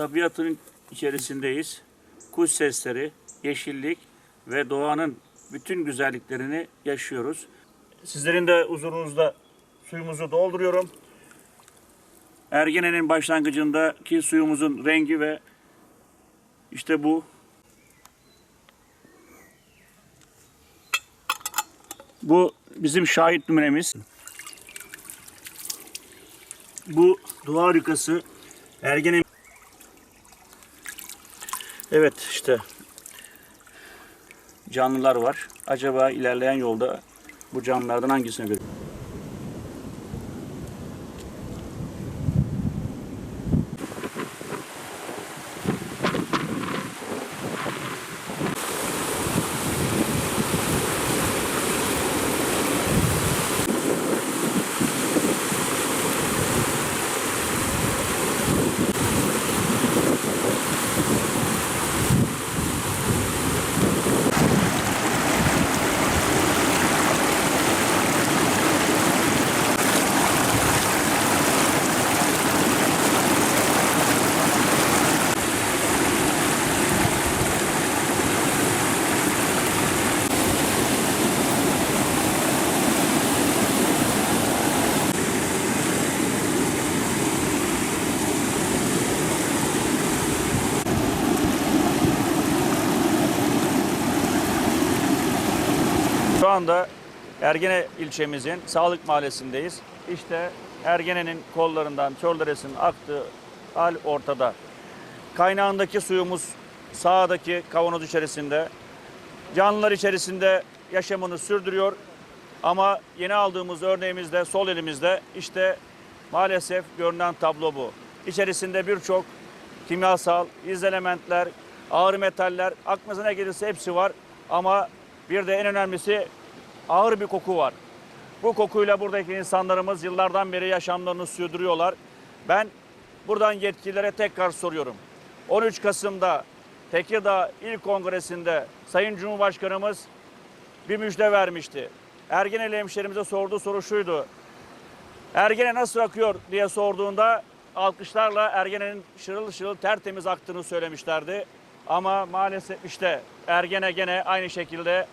tabiatın içerisindeyiz. Kuş sesleri, yeşillik ve doğanın bütün güzelliklerini yaşıyoruz. Sizlerin de huzurunuzda suyumuzu dolduruyorum. Ergene'nin başlangıcındaki suyumuzun rengi ve işte bu. Bu bizim şahit numunemiz. Bu doğa harikası Ergene Evet işte canlılar var. Acaba ilerleyen yolda bu canlılardan hangisini görür? Anda Ergene ilçemizin Sağlık Mahallesi'ndeyiz. İşte Ergene'nin kollarından Çorderes'in aktığı hal ortada. Kaynağındaki suyumuz sağdaki kavanoz içerisinde. Canlılar içerisinde yaşamını sürdürüyor. Ama yeni aldığımız örneğimizde sol elimizde işte maalesef görünen tablo bu. İçerisinde birçok kimyasal, izelementler, ağır metaller, aklınıza ne gelirse hepsi var. Ama bir de en önemlisi ağır bir koku var. Bu kokuyla buradaki insanlarımız yıllardan beri yaşamlarını sürdürüyorlar. Ben buradan yetkililere tekrar soruyorum. 13 Kasım'da Tekirdağ İl Kongresi'nde Sayın Cumhurbaşkanımız bir müjde vermişti. Ergeneli hemşerimize sorduğu soru şuydu. Ergene nasıl akıyor diye sorduğunda alkışlarla Ergene'nin şırıl şırıl tertemiz aktığını söylemişlerdi. Ama maalesef işte Ergene gene aynı şekilde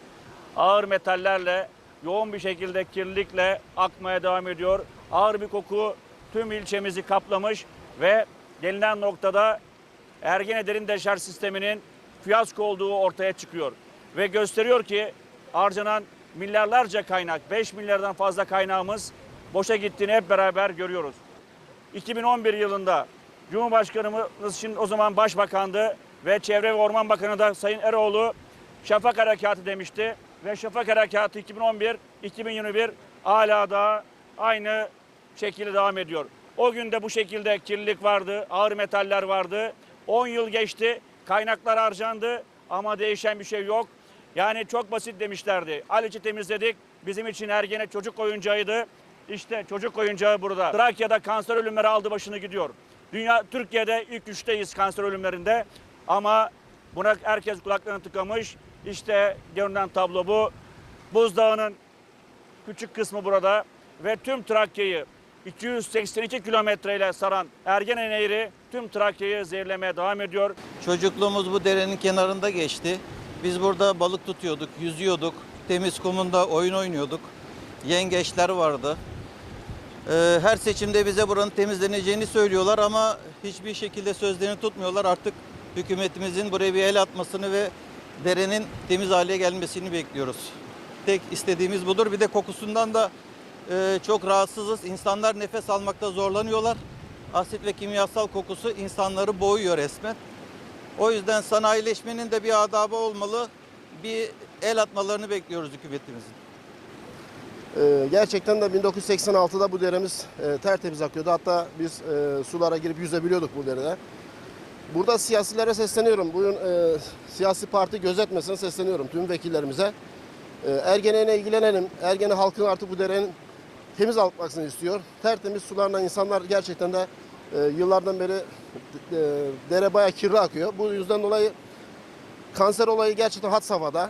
ağır metallerle yoğun bir şekilde kirlilikle akmaya devam ediyor. Ağır bir koku tüm ilçemizi kaplamış ve gelinen noktada Ergene derin deşarj sisteminin fiyasko olduğu ortaya çıkıyor. Ve gösteriyor ki harcanan milyarlarca kaynak, 5 milyardan fazla kaynağımız boşa gittiğini hep beraber görüyoruz. 2011 yılında Cumhurbaşkanımız şimdi o zaman başbakandı ve Çevre ve Orman Bakanı da Sayın Eroğlu Şafak Harekatı demişti. Ve Şafak Harekatı 2011-2021 hala da aynı şekilde devam ediyor. O gün de bu şekilde kirlilik vardı, ağır metaller vardı. 10 yıl geçti, kaynaklar harcandı ama değişen bir şey yok. Yani çok basit demişlerdi. Haliç'i temizledik, bizim için Ergene çocuk oyuncağıydı. İşte çocuk oyuncağı burada. Trakya'da kanser ölümleri aldı başını gidiyor. Dünya Türkiye'de ilk üçteyiz kanser ölümlerinde. Ama buna herkes kulaklarını tıkamış. İşte görünen tablo bu. Buzdağının küçük kısmı burada ve tüm Trakya'yı 282 kilometreyle saran Ergene Nehri tüm Trakya'yı zehirlemeye devam ediyor. Çocukluğumuz bu derenin kenarında geçti. Biz burada balık tutuyorduk, yüzüyorduk. Temiz kumunda oyun oynuyorduk. Yengeçler vardı. Ee, her seçimde bize buranın temizleneceğini söylüyorlar ama hiçbir şekilde sözlerini tutmuyorlar. Artık hükümetimizin buraya bir el atmasını ve derenin temiz hale gelmesini bekliyoruz. Tek istediğimiz budur. Bir de kokusundan da e, çok rahatsızız. İnsanlar nefes almakta zorlanıyorlar. Asit ve kimyasal kokusu insanları boğuyor resmen. O yüzden sanayileşmenin de bir adabı olmalı. Bir el atmalarını bekliyoruz hükümetimizin. Ee, gerçekten de 1986'da bu deremiz e, tertemiz akıyordu. Hatta biz e, sulara girip yüzebiliyorduk bu derede. Burada siyasilere sesleniyorum. Bugün e, siyasi parti gözetmesin sesleniyorum tüm vekillerimize. E, Ergene'yle ilgilenelim. Ergene halkın artık bu derenin temiz akmasını istiyor. Tertemiz sularla insanlar gerçekten de e, yıllardan beri e, dere bayağı kirli akıyor. Bu yüzden dolayı kanser olayı gerçekten had safhada.